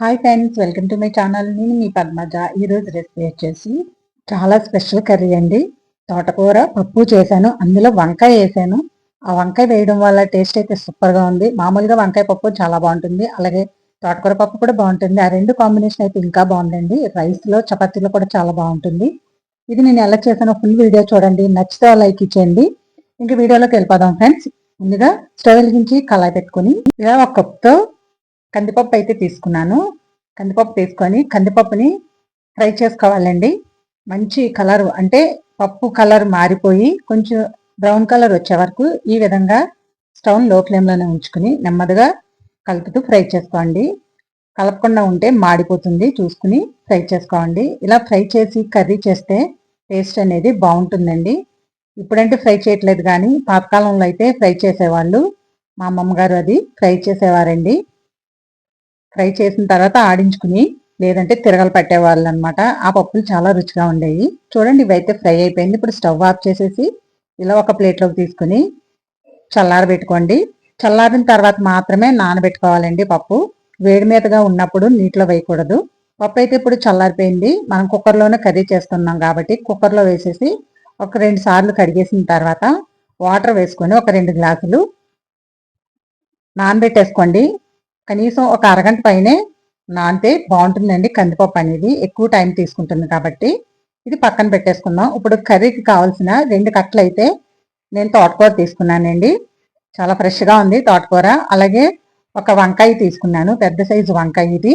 Hi friends welcome to my channel నేను మీ పద్మజ. ఈరోజు రెసిపీ వచ్చేసి చాలా స్పెషల్ కర్రీ అండి. తోటకూర పప్పు చేశాను. అందులో వంకాయ వేసాను. ఆ వంకాయ వేయడం వల్ల టేస్ట్ అయితే సూపర్గా ఉంది. మామూలుగా వంకాయ పప్పు చాలా బాగుంటుంది. అలాగే తోటకూర పప్పు కూడా బాగుంటుంది. ఆ రెండు కాంబినేషన్ అయితే ఇంకా బాగుందండి. రైస్లో చపాతీలో కూడా చాలా బాగుంటుంది. ఇది నేను ఎలా చేశానో ఫుల్ వీడియో చూడండి. నచ్చితే లైక్ ఇచ్చేయండి. ఇంకా వీడియోలోకి వెళ్ళిపోదాం ఫ్రెండ్స్ ముందుగా స్టవ్ వెలిగించి కళాయి పెట్టుకుని ఇలా ఒక కప్తో కందిపప్పు అయితే తీసుకున్నాను. కందిపప్పు తీసుకొని కందిపప్పుని ఫ్రై చేసుకోవాలండి. మంచి కలర్ అంటే పప్పు కలర్ మారిపోయి కొంచెం బ్రౌన్ కలర్ వచ్చే వరకు ఈ విధంగా స్టవ్లో ఫ్లేమ్లోనే ఉంచుకుని నెమ్మదిగా కలుపుతూ ఫ్రై చేసుకోండి. కలపకుండా ఉంటే మాడిపోతుంది. చూసుకుని ఫ్రై చేసుకోండి. ఇలా ఫ్రై చేసి కర్రీ చేస్తే టేస్ట్ అనేది బాగుంటుందండి. ఇప్పుడంటే ఫ్రై చేయట్లేదు కానీ పాతకాలంలో అయితే ఫ్రై చేసేవాళ్ళు. మా అమ్మమ్మగారు అది ఫ్రై చేసేవారండి. ఫ్రై చేసిన తర్వాత ఆడించుకుని లేదంటే తిరగలు పట్టేవాళ్ళు అనమాట ఆ పప్పులు చాలా రుచిగా ఉండేవి. చూడండి ఇవైతే ఫ్రై అయిపోయింది. ఇప్పుడు స్టవ్ ఆఫ్ చేసేసి ఇలా ఒక ప్లేట్లోకి తీసుకుని చల్లారబెట్టుకోండి చల్లారిన తర్వాత మాత్రమే నానబెట్టుకోవాలండి పప్పు. వేడి మీదగా ఉన్నప్పుడు నీటిలో వేయకూడదు. పప్పు అయితే ఇప్పుడు చల్లారిపోయింది. మనం కుక్కర్లోనే కర్రీ చేస్తున్నాం కాబట్టి కుక్కర్లో వేసేసి ఒక రెండు సార్లు కడిగేసిన తర్వాత వాటర్ వేసుకొని ఒక రెండు గ్లాసులు నానబెట్టేసుకోండి. కనీసం ఒక అరగంట పైనే నానితే బాగుంటుందండి కందిపప్పు అనేది. ఎక్కువ టైం తీసుకుంటుంది కాబట్టి ఇది పక్కన పెట్టేసుకుందాం. ఇప్పుడు కర్రీకి కావాల్సిన రెండు కట్టలు అయితే నేను తోటకూర తీసుకున్నానండి. చాలా ఫ్రెష్గా ఉంది తోటకూర. అలాగే ఒక వంకాయ తీసుకున్నాను. పెద్ద సైజు వంకాయ ఇది.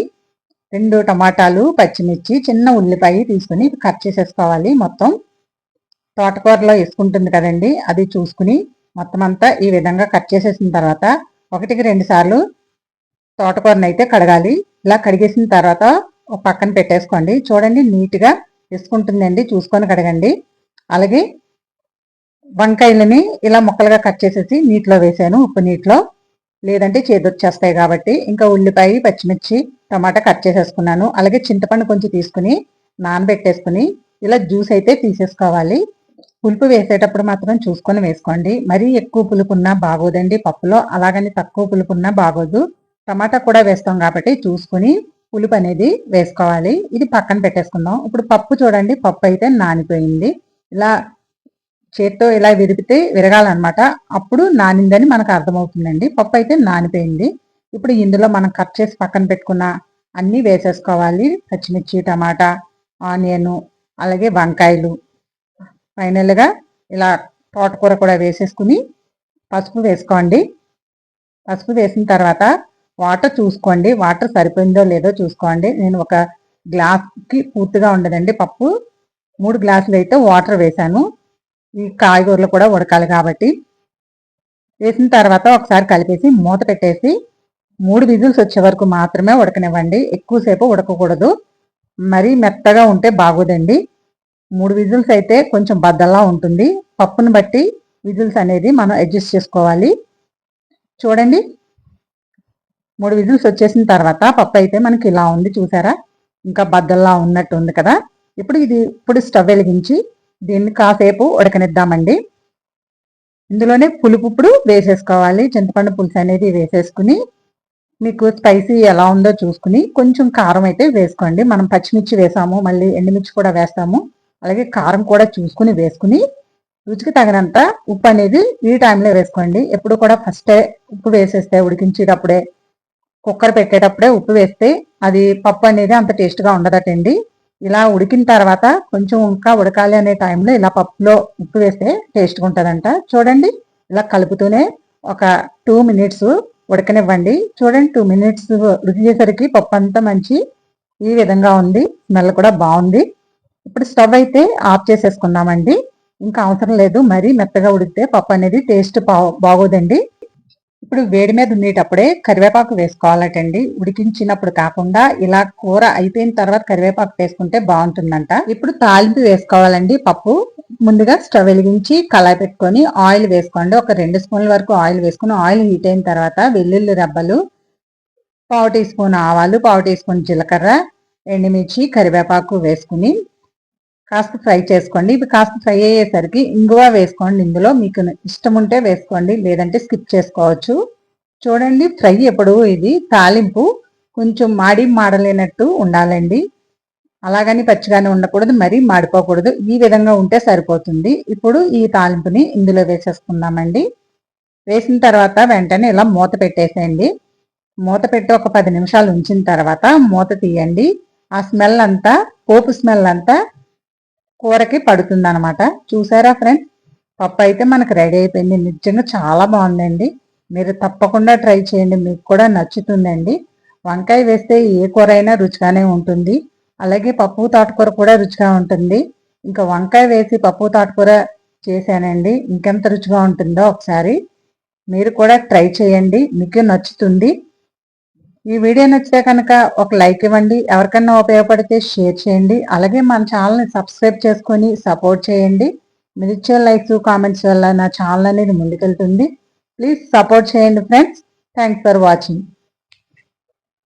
రెండు టమాటాలు పచ్చిమిర్చి చిన్న ఉల్లిపాయ తీసుకుని కట్ చేసేసుకోవాలి మొత్తం. తోటకూరలో వేసుకుంటుంది కదండి. అది చూసుకుని మొత్తం అంతా ఈ విధంగా కట్ చేసేసిన తర్వాత ఒకటికి రెండు సార్లు తోటకూరని అయితే కడగాలి. ఇలా కడిగేసిన తర్వాత ఒక పక్కన పెట్టేసుకోండి. చూడండి నీట్గా వేసుకుంటుందండి. చూసుకొని కడగండి. అలాగే వంకాయలని ఇలా ముక్కలుగా కట్ చేసేసి నీటిలో వేసాను. ఉప్పు నీటిలో. లేదంటే చేదొచ్చేస్తాయి కాబట్టి. ఇంకా ఉల్లిపాయ పచ్చిమిర్చి టమాటా కట్ చేసేసుకున్నాను. అలాగే చింతపండు కొంచెం తీసుకుని నానబెట్టేసుకుని ఇలా జ్యూస్ అయితే తీసేసుకోవాలి. పులుపు వేసేటప్పుడు మాత్రం చూసుకొని వేసుకోండి. మరీ ఎక్కువ పులుపు ఉన్నా బాగోదండి పప్పులో. అలాగని తక్కువ పులుపు ఉన్నా బాగోదు. టమాటా కూడా వేస్తాం కాబట్టి చూసుకుని పులుపు అనేది వేసుకోవాలి. ఇది పక్కన పెట్టేసుకుందాం. ఇప్పుడు పప్పు చూడండి పప్పు అయితే నానిపోయింది. ఇలా చేత్తో ఇలా విరిపితే విరగాలన్నమాట. అప్పుడు నానిందని మనకు అర్థమవుతుందండి. పప్పు అయితే నానిపోయింది. ఇప్పుడు ఇందులో మనం కట్ చేసి పక్కన పెట్టుకున్న అన్నీ వేసేసుకోవాలి. పచ్చిమిర్చి టమాటా ఆనియన్ అలాగే వంకాయలు. ఫైనల్గా ఇలా తోటకూర కూడా వేసేసుకుని పసుపు వేసుకోండి. పసుపు వేసిన తర్వాత వాటర్ చూసుకోండి. వాటర్ సరిపోయిందో లేదో చూసుకోండి. నేను ఒక గ్లాస్కి పూర్తిగా ఉండదండి పప్పు. మూడు గ్లాసులు అయితే వాటర్ వేశాను. ఈ కాయగూరలు కూడా ఉడకాలి కాబట్టి. వేసిన తర్వాత ఒకసారి కలిపేసి మూత పెట్టేసి మూడు విజిల్స్ వచ్చే వరకు మాత్రమే ఉడకనివ్వండి. ఎక్కువసేపు ఉడకకూడదు. మరీ మెత్తగా ఉంటే బాగోదండి. మూడు విజిల్స్ అయితే కొంచెం బద్దలా ఉంటుంది. పప్పును బట్టి విజిల్స్ అనేది మనం అడ్జస్ట్ చేసుకోవాలి. చూడండి. మూడు విజిల్స్ వచ్చేసిన తర్వాత పప్పు అయితే మనకి ఇలా ఉంది చూసారా? ఇంకా బద్దల్లా ఉన్నట్టు ఉంది కదా? ఇప్పుడు ఇది ఇప్పుడు స్టవ్ వెలిగించి దీన్ని కాసేపు ఉడకనిద్దామండి. ఇందులోనే పులుపు ఇప్పుడు వేసేసుకోవాలి. చింతపండు పులుసు అనేది వేసేసుకుని మీకు స్పైసీ ఎలా ఉందో చూసుకుని కొంచెం కారం అయితే వేసుకోండి. మనం పచ్చిమిర్చి వేసాము మళ్ళీ ఎండుమిర్చి కూడా వేస్తాము. అలాగే కారం కూడా చూసుకుని వేసుకుని రుచికి తగినంత ఉప్పు అనేది ఈ టైంలో వేసుకోండి. ఎప్పుడు కూడా ఫస్టే ఉప్పు వేసేస్తే ఉడికించేటప్పుడే కుక్కర్ పెట్టేటప్పుడే ఉప్పు వేస్తే అది పప్పు అనేది అంత టేస్ట్గా ఉండదటండి. ఇలా ఉడికిన తర్వాత కొంచెం ఇంకా ఉడకాలి అనే టైంలో ఇలా పప్పులో ఉప్పు వేస్తే టేస్ట్గా ఉంటుందంట. చూడండి ఇలా కలుపుతూనే ఒక టూ మినిట్స్ ఉడకనివ్వండి. చూడండి టూ మినిట్స్ ఉడికేసరికి పప్పు అంతా మంచి ఈ విధంగా ఉంది. స్మెల్ కూడా బాగుంది. ఇప్పుడు స్టవ్ అయితే ఆఫ్ చేసేసుకుందామండి. ఇంకా అవసరం లేదు. మరీ మెత్తగా ఉడికితే పప్పు అనేది టేస్ట్ బాగోదండి. ఇప్పుడు వేడి మీద ఉండేటప్పుడే కరివేపాకు వేసుకోవాలటండి. ఉడికించినప్పుడు కాకుండా ఇలా కూర అయిపోయిన తర్వాత కరివేపాకు వేసుకుంటే బాగుంటుందంట. ఇప్పుడు తాలింపు వేసుకోవాలండి పప్పు. ముందుగా స్టవ్ వెలిగించి కళాయి పెట్టుకొని ఆయిల్ వేసుకోండి. ఒక రెండు స్పూన్ల వరకు ఆయిల్ వేసుకుని ఆయిల్ హీట్ అయిన తర్వాత వెల్లుల్లి రబ్బలు పావు టీ స్పూన్ ఆవాలు పావు టీ స్పూన్ జీలకర్ర ఎండుమిర్చి కరివేపాకు వేసుకుని కాస్త ఫ్రై చేసుకోండి. ఇవి కాస్త ఫ్రై అయ్యేసరికి ఇంగువ వేసుకోండి ఇందులో. మీకు ఇష్టం ఉంటే వేసుకోండి లేదంటే స్కిప్ చేసుకోవచ్చు. చూడండి ఫ్రై ఎప్పుడు ఇది తాలింపు కొంచెం మాడి మాడలేనట్టు ఉండాలండి. అలాగని పచ్చిగానే ఉండకూడదు మరీ మాడిపోకూడదు. ఈ విధంగా ఉంటే సరిపోతుంది. ఇప్పుడు ఈ తాలింపుని ఇందులో వేసేసుకుందామండి. వేసిన తర్వాత వెంటనే ఇలా మూత పెట్టేసేయండి. మూత పెట్టి ఒక పది నిమిషాలు ఉంచిన తర్వాత మూత తీయండి. ఆ స్మెల్ అంతా పోపు స్మెల్ అంతా కూరకి పడుతుంది అనమాట చూసారా ఫ్రెండ్స్ పప్పు అయితే మనకు రెడీ అయిపోయింది. నిజంగా చాలా బాగుందండి. మీరు తప్పకుండా ట్రై చేయండి. మీకు కూడా నచ్చుతుందండి. వంకాయ వేస్తే ఏ కూర అయినా రుచిగానే ఉంటుంది. అలాగే పప్పు తోటకూర కూడా రుచిగా ఉంటుంది. ఇంకా వంకాయ వేసి పప్పు తోటకూర చేశానండి. ఇంకెంత రుచిగా ఉంటుందో ఒకసారి మీరు కూడా ట్రై చేయండి. మీకు నచ్చుతుంది. ఈ వీడియో నచ్చితే కనుక ఒక లైక్ ఇవ్వండి. ఎవరికన్నా ఉపయోగపడితే షేర్ చేయండి. అలాగే మన ఛానల్ని సబ్స్క్రైబ్ చేసుకొని సపోర్ట్ చేయండి. మీరు ఇచ్చే లైక్స్ కామెంట్స్ వల్ల నా ఛానల్ అనేది ముందుకెళ్తుంది. ప్లీజ్ సపోర్ట్ చేయండి ఫ్రెండ్స్. Thanks for watching.